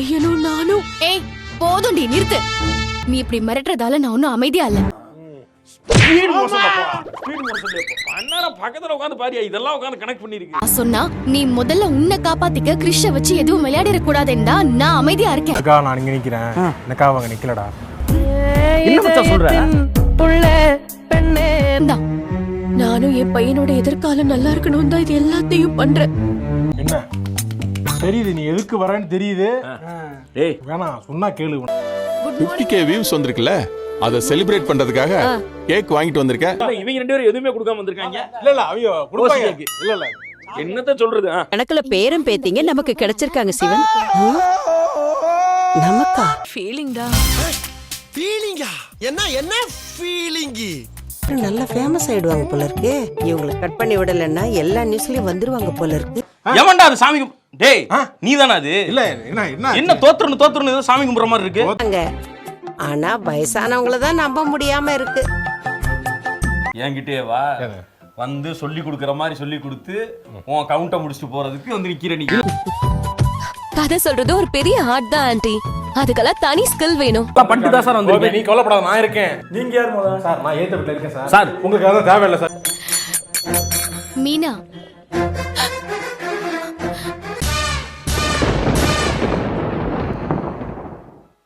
பையனும் நானும். ஏய் போதும்டி நிறுத்து. நீ இப்படி மிரட்டுறதால நான் ஒன்னும் அமைதியா இல்ல. ஸ்பீட் மோஷன்ல போ ஸ்பீட் மோஷன்ல போ அண்ணா பக்கத்துல உட்காந்து பாரியா இதெல்லாம் உட்காந்து கனெக்ட் பண்ணிருக்கு. நான் சொன்னா நீ முதல்ல உன்னை காப்பாத்திக்க கிறிஷ வச்சு எதுவும் விளையாடிட கூடாதுன்னு நான் அமைதியா இருக்கேன். அக்கா நான் இங்க நிக்கிறேன். எனக்கா அவங்க நிக்கலடா. என்ன மச்சான் சொல்ற? இந்தா, நானும் என் பையனோட எதிர்காலம் நல்லா இருக்கணும் தான் இது எல்லாத்தையும் பண்றேன். என்ன? தெரியுது நீ எதுக்கு வரேன்னு தெரியுது. டேய். வேணாம் சொன்னா கேளு. பிப்டி கே வியூஸ் வந்திருக்குல்ல அதை செலிப்ரேட் பண்றதுக்காக கேக் வாங்கிட்டு வந்திருக்க இல்ல, இவங்க ரெண்டு பேரும் எதுவுமே கொடுக்காம வந்திருக்காங்க. இல்ல இல்ல அவங்க கொடுப்பாங்க. இல்ல இல்ல. என்னத்த சொல்றது? கணக்குல பேரம் பேத்திங்க நமக்கு கிடைச்சிருக்காங்க சிவன். நமக்கா? ஃபீலிங் தான் ஃபீலிங்கா என்ன என்ன ஃபீலிங்கி நல்லா ஃபேமஸ் ஆயிடுவாங்க போல இருக்கு. இவங்களுக்கு கட் பண்ணி விடலைன்னா எல்லா நியூஸ்லயும் வந்துருவாங்க போல இருக்கு. எவன்டா அது சாமி டேய் நீ அது? இல்ல என்ன என்ன என்ன தோத்துறணும் தோத்துறணும் ஏதோ சாமி கும்பிடுற மாதிரி இருக்கு? ஆனா வயசானவங்கள தான் நம்ப முடியாம இருக்கு. என்கிட்டயே வா. வந்து சொல்லி கொடுக்குற மாதிரி சொல்லி கொடுத்து உன் கவுண்ட்டை முடிச்சுட்டு போறதுக்கு வந்து நிக்கிற நீ. கதை சொல்றது ஒரு பெரிய ஆர்ட் தான் ஆன்ட்டி அதுக்கெல்லாம் தனி ஸ்கில் வேணும். பட்டு தான் சார் வந்து நீ கவலைப்படாத நான் இருக்கேன். நீங்க யார் முதல்ல சார் நான் ஏத்த வீட்டுல இருக்கேன் சார். சார். உங்களுக்கு அதான் தேவையில்லை சார். மீனா.